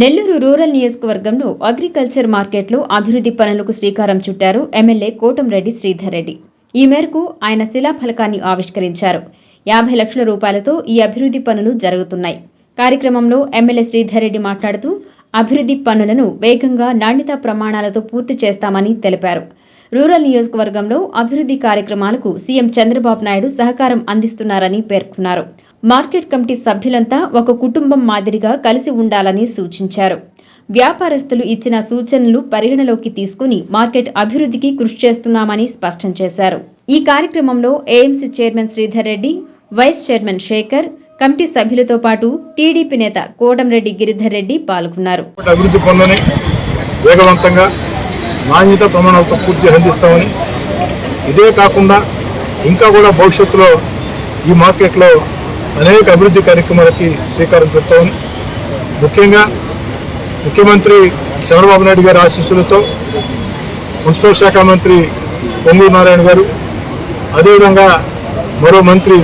Nellore rural నియోజకవర్గంలో agriculture మార్కెట్లో అభివృద్ధి పనులకు శ్రీకారం చుట్టారు ఎమ్మెల్యే కోటంరెడ్డి శ్రీధర్ రెడ్డి ఈ మేరకు ఆయన శిలాఫలకాన్ని ఆవిష్కరించారు. యాభై లక్షల రూపాయలతో ఈ అభివృద్ధి పనులు జరుగుతున్నాయి. కార్యక్రమంలో ఎమ్మెల్యే శ్రీధర్ రెడ్డి మాట్లాడుతూ అభివృద్ధి పనులను వేగంగా నాణ్యతా ప్రమాణాలతో పూర్తి చేస్తామని తెలిపారు. రూరల్ నియోజకవర్గంలో అభివృద్ధి కార్యక్రమాలకు సీఎం చంద్రబాబు నాయుడు సహకారం అందిస్తున్నారని పేర్కొన్నారు. మార్కెట్ కమిటీ సభ్యులంతా ఒక కుటుంబం మాదిరిగా కలిసి ఉండాలని సూచించారు. వ్యాపారస్తులు ఇచ్చిన సూచనలు పరిగణలోకి తీసుకుని మార్కెట్ అభివృద్ధికి కృషి చేస్తున్నామని స్పష్టం చేశారు. ఈ కార్యక్రమంలో AMC chairman Sridhar Reddy vice chairman Sekhar committee సభ్యులతో పాటు టీడీపీ నేత కోటంరెడ్డి గిరిధర్ రెడ్డి పాల్గొన్నారు. అభివృద్ధి పనులని వేగవంతంగా నాణ్యత ప్రమాణాలతో పూర్తి అందిస్తామని. ఇదే కాకుండా ఇంకా కూడా భవిష్యత్తులో ఈ మార్కెట్లో అనేక అభివృద్ధి కార్యక్రమాలకి శ్రీకారం చుట్టామని ముఖ్యంగా ముఖ్యమంత్రి చంద్రబాబు నాయుడు గారి ఆశీస్సులతో మున్సిపల్ శాఖ మంత్రి పొంగూరు నారాయణ గారు అదేవిధంగా మరో మంత్రి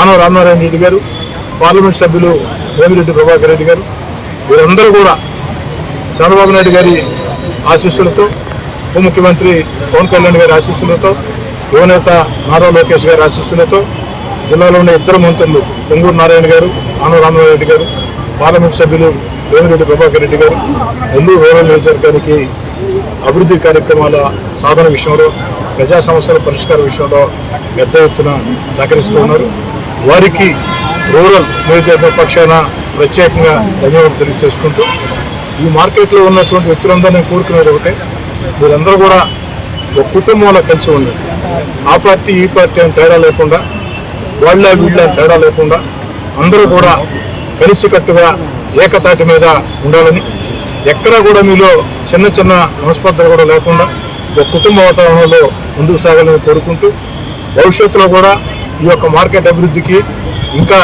ఆనవ రామనారాయణ రెడ్డి గారు పార్లమెంట్ సభ్యులు రేవిరెడ్డి ప్రభాకర్ రెడ్డి గారు వీరందరూ కూడా చంద్రబాబు నాయుడు గారి ఆశీస్సులతో ఉప ముఖ్యమంత్రి పవన్ కళ్యాణ్ గారి ఆశీస్సులతో యువనేత నారా లోకేష్ గారి ఆశీస్సులతో జిల్లాలో ఉన్న ఇద్దరు మంత్రులు పొంగూరు నారాయణ గారు ఆనవ రామారెడ్డి రెడ్డి గారు పార్లమెంట్ సభ్యులు వేమిరెడ్డి ప్రభాకర్ రెడ్డి గారు నెల్లూరు రూరల్ నియోజకవర్గానికి అభివృద్ధి కార్యక్రమాల సాధన విషయంలో ప్రజా సమస్యల పరిష్కార విషయంలో పెద్ద ఎత్తున సహకరిస్తూ ఉన్నారు. వారికి రూరల్ నియోజకవర్గ పక్షాన ప్రత్యేకంగా ధన్యవాదాలు తెలియజేసుకుంటూ ఈ మార్కెట్లో ఉన్నటువంటి వ్యక్తులందరూ నేను కోరుకునేది ఒకటే మీరందరూ కూడా ఒక కుటుంబంలో కలిసి ఉండండి. ఆ పార్టీ ఈ పార్టీ అని తేడా లేకుండా వాళ్ళ వీళ్ళ తేడా లేకుండా అందరూ కూడా కలిసికట్టుగా ఏకతాటి మీద ఉండాలని ఎక్కడా కూడా మీలో చిన్న చిన్న మనస్పర్ధలు కూడా లేకుండా ఒక కుటుంబ వాతావరణంలో ముందుకు సాగాలని కోరుకుంటూ భవిష్యత్తులో కూడా ఈ యొక్క మార్కెట్ అభివృద్ధికి ఇంకా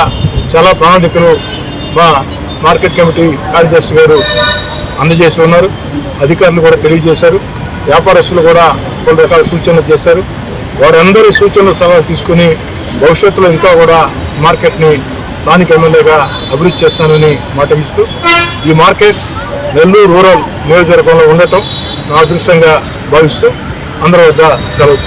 చాలా ప్రణాళికలు మా మార్కెట్ కమిటీ కార్యదర్శి గారు అందజేసి ఉన్నారు. అధికారులు కూడా తెలియజేశారు. వ్యాపారస్తులు కూడా కొన్ని రకాల సూచనలు చేశారు. వారందరి సూచనలు సలహా తీసుకుని భవిష్యత్తులో ఇంకా కూడా మార్కెట్ని స్థానిక ఎమ్మెల్యేగా అభివృద్ధి చేస్తానని మాటమిస్తూ ఈ మార్కెట్ నెల్లూరు రూరల్ నియోజకవర్గంలో ఉండటం నా అదృష్టంగా భావిస్తూ అందరి వద్ద సెలవు